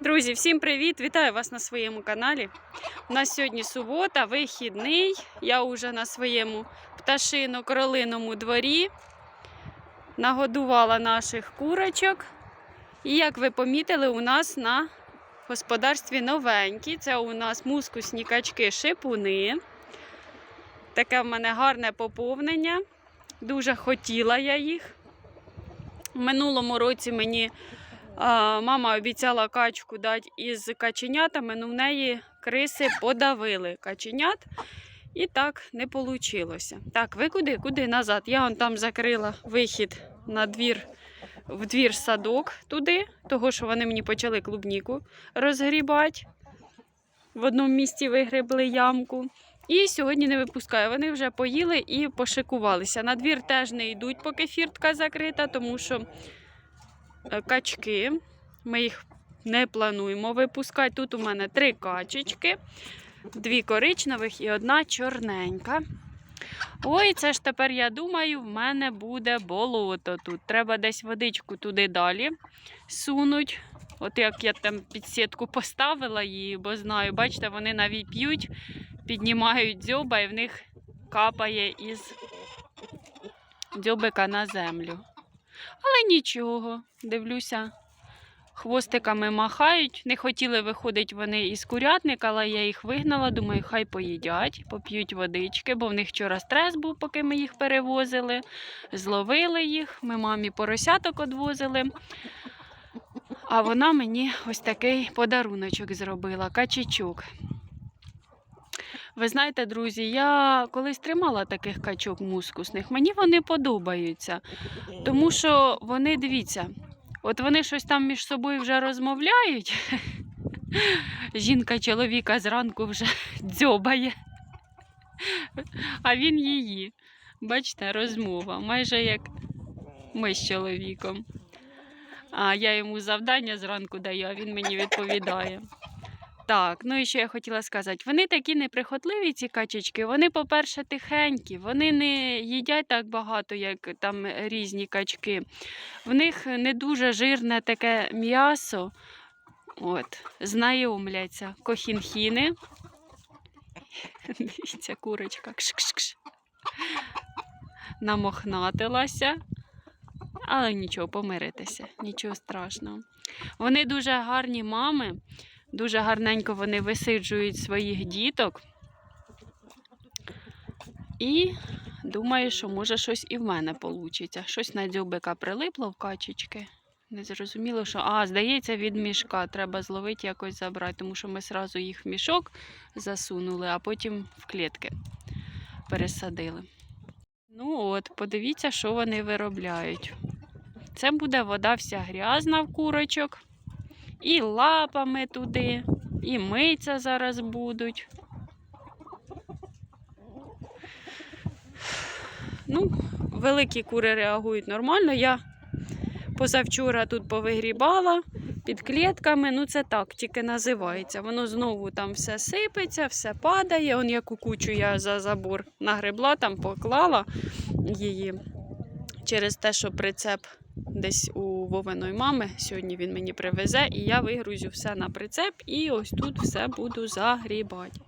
Друзі, всім привіт! Вітаю вас на своєму каналі. У нас сьогодні субота, вихідний. Я вже на своєму пташино-кролиному дворі нагодувала наших курочок. І як ви помітили, у нас на господарстві новенькі. Це у нас мускусні качки шипуни. Таке в мене гарне поповнення. Дуже хотіла я їх. В минулому році мені мама обіцяла качку дати із каченятами, але в неї криси подавили каченят. І так не вийшло. Так, ви куди? Куди назад? Я вон там закрила вихід на двір, в двір садок туди, того що вони мені почали клубніку розгрібати. В одному місці вигребли ямку. І сьогодні не випускаю. Вони вже поїли і пошикувалися. На двір теж не йдуть, поки фіртка закрита, тому що качки. Ми їх не плануємо випускати. Тут у мене три качечки, дві коричневих і одна чорненька. Ой, це ж тепер, я думаю, в мене буде болото тут. Треба десь водичку туди далі сунуть. От як я там під сітку поставила її, бо знаю, бачите, вони навіть п'ють, піднімають дзьоба і в них капає із дзьобика на землю. Але нічого, дивлюся, хвостиками махають. Не хотіли виходити вони із курятника, але я їх вигнала. Думаю, хай поїдять, поп'ють водички, бо в них вчора стрес був, поки ми їх перевозили. Зловили їх, ми мамі поросяток одвозили. А вона мені ось такий подаруночок зробила, качечок. Ви знаєте, друзі, я колись тримала таких качок мускусних. Мені вони подобаються. Тому що вони, дивіться, от вони щось там між собою вже розмовляють. Жінка чоловіка зранку вже дзьобає, а він її. Бачите, розмова, майже як ми з чоловіком. А я йому завдання зранку даю, а він мені відповідає. Так, ну і що я хотіла сказати. Вони такі неприхотливі, ці качечки. Вони, по-перше, тихенькі, вони не їдять так багато, як там різні качки. В них не дуже жирне таке м'ясо. От, знайомляться кохінхіни. Дивіться, курочка. Кш-кш-кш. Намохнатилася. Але нічого, помиритися, нічого страшного. Вони дуже гарні мами. Дуже гарненько вони висиджують своїх діток. І думаю, що може щось і в мене вийде. Щось на дзьобика прилипло в качечки. Не зрозуміло, що. А, здається, від мішка. Треба зловити якось забрати, тому що ми одразу їх в мішок засунули, а потім в клітки пересадили. Ну от, подивіться, що вони виробляють. Це буде вода вся грязна в курочок. І лапами туди, і миться зараз будуть. Ну, великі кури реагують нормально. Я позавчора тут повигрібала під клітками. Ну, це так, тільки називається. Воно знову там все сипеться, все падає. Он яку кучу я за забор нагребла, там поклала її через те, що прицеп десь у Вовиної мами. Сьогодні він мені привезе, і я вигрузю все на прицеп і ось тут все буду загрібати.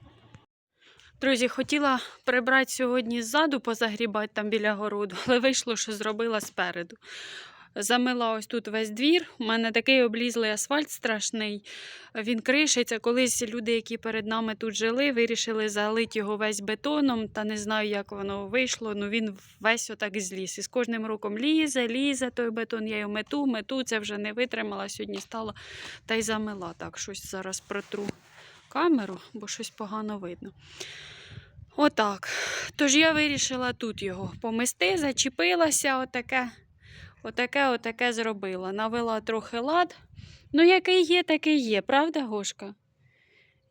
Друзі, хотіла прибрати сьогодні ззаду, позагрібати там біля городу, але вийшло, що зробила спереду. Замила ось тут весь двір. У мене такий облізлий асфальт страшний. Він кришиться. Колись люди, які перед нами тут жили, вирішили залити його весь бетоном. Та не знаю, як воно вийшло. Ну він весь отак зліз. І з кожним роком лізе, лізе той бетон. Я його мету, мету. Це вже не витримала. Сьогодні стала та й замила. Так, щось зараз протру камеру, бо щось погано видно. Отак. Тож я вирішила тут його помести, зачепилася, отаке. Отаке, отаке зробила. Навела трохи лад. Ну, який є, такий є, правда, Гошка?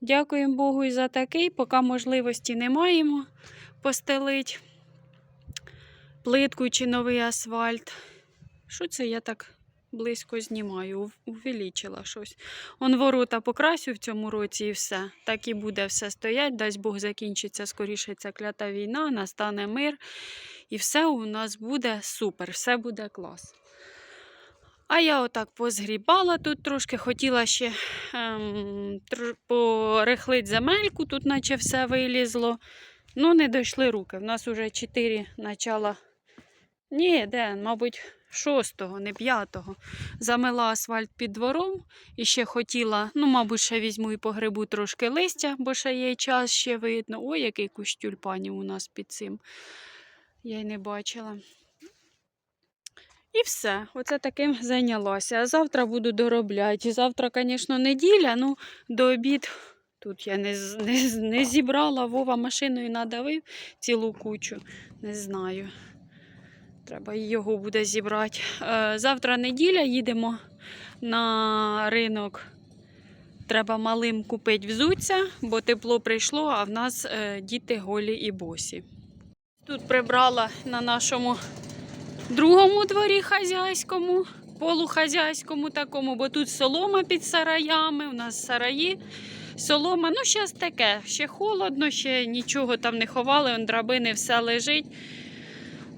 Дякуємо Богу і за такий, поки можливості не маємо постелить плитку чи новий асфальт. Що це я так близько знімаю? Ув- Увеличила щось. Он ворота покрасю в цьому році і все. Так і буде все стоять. Дасть Бог закінчиться скоріше ця клята війна, настане мир. І все у нас буде супер, все буде клас. А я отак позгрібала тут трошки, хотіла ще ем, порихлить земельку, тут наче все вилізло. Ну, не дійшли руки. В нас вже 4 начала. Ні, де, мабуть, шостого, не п'ятого. Замила асфальт під двором і ще хотіла, ну, мабуть, ще візьму і погребу трошки листя, бо ще є час ще видно. Ой, який кущ тюльпанів у нас під цим. Я й не бачила. І все, оце таким зайнялася. А завтра буду доробляти. Завтра, звісно, неділя, ну до обід тут я не, не, не зібрала, Вова машиною надавив цілу кучу. Не знаю. Треба його буде зібрати. Е, завтра неділя їдемо на ринок. Треба малим купити взуття, бо тепло прийшло, а в нас е, діти голі і босі. Тут прибрала на нашому другому дворі хазяйському, полухазяйському такому, бо тут солома під сараями, у нас сараї, солома. Ну, зараз таке, ще холодно, ще нічого там не ховали, он драбини, все лежить.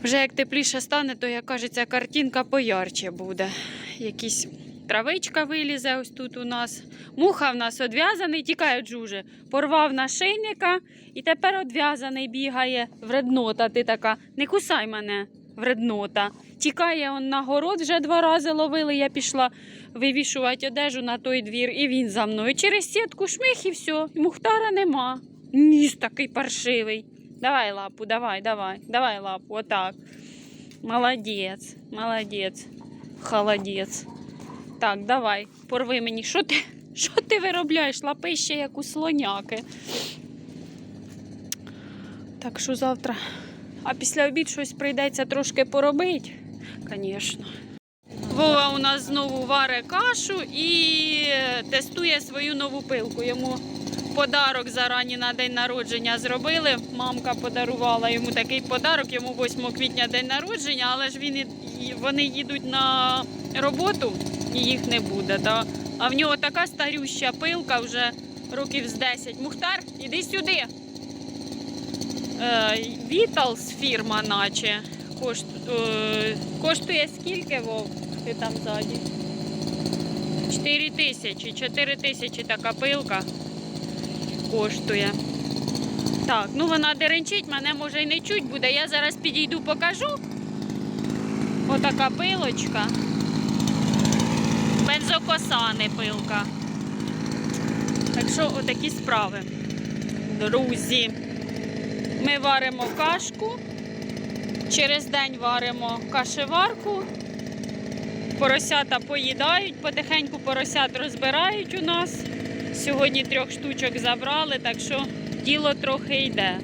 Вже як тепліше стане, то, як кажеться, картинка поярче буде. Якісь травичка вилізе ось тут у нас. Муха в нас одв'язаний, тікає джуже. Порвав нашийника і тепер одв'язаний бігає. Вреднота, ти така, не кусай мене, вреднота. Тікає он на город, вже два рази ловили. Я пішла вивішувати одежу на той двір, і він за мною. Через сітку шмих і все. Мухтара нема. Ніс такий паршивий. Давай лапу, давай, давай, давай лапу, отак. Молодець, молодець, холодець. Так, давай, порви мені. Що ти, що ти виробляєш? Лапи ще як у слоняки. Так що завтра. А після обід щось прийдеться трошки поробити, звісно. Вова у нас знову варе кашу і тестує свою нову пилку. Йому подарок зарані на день народження зробили. Мамка подарувала йому такий подарок, йому 8 квітня день народження, але ж він вони їдуть на роботу і їх не буде. Та? А в нього така старюща пилка вже років з 10. Мухтар, іди сюди. Е, Віталс фірма, наче. Кошт, е, коштує скільки, Вов? Ти там ззаді? 4 тисячі. 4 тисячі така пилка коштує. Так, ну вона деренчить, мене може й не чуть буде. Я зараз підійду, покажу. Отака пилочка. Бензокоса, не пилка. Так що отакі справи. Друзі. Ми варимо кашку. Через день варимо кашеварку. Поросята поїдають, потихеньку поросят розбирають у нас. Сьогодні трьох штучок забрали, так що діло трохи йде.